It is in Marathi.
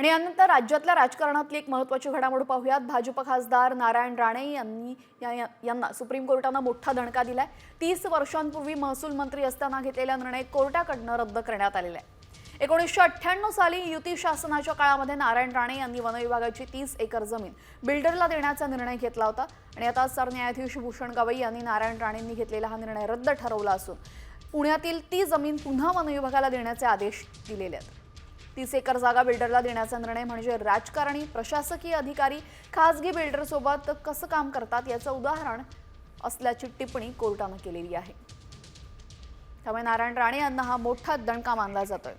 आणि यानंतर राज्यातल्या राजकारणातली एक महत्वाची घडामोड पाहूयात. भाजप खासदार नारायण राणे यांनी या- यांना सुप्रीम कोर्टानं मोठा दणका दिलाय. तीस वर्षांपूर्वी महसूल मंत्री असताना घेतलेला निर्णय कोर्टाकडनं रद्द करण्यात आलेला आहे एकोणीसशे अठ्ठ्याण्णव साली युती शासनाच्या काळामध्ये नारायण राणे यांनी वनविभागाची तीस एकर जमीन बिल्डरला देण्याचा निर्णय घेतला होता. आणि आता सरन्यायाधीश भूषण गवई यांनी नारायण राणेंनी घेतलेला हा निर्णय रद्द ठरवला असून पुण्यातील ती जमीन पुन्हा वनविभागाला देण्याचे आदेश दिलेले आहेत. तीस एकर जागा बिल्डरला देण्याचा निर्णय म्हणजे राजकारणी प्रशासकीय अधिकारी खासगी बिल्डरसोबत कसं काम करतात याचं उदाहरण असल्याची टिप्पणी कोर्टानं केलेली आहे. त्यामुळे नारायण राणे यांना हा मोठा दणका मानला जातोय.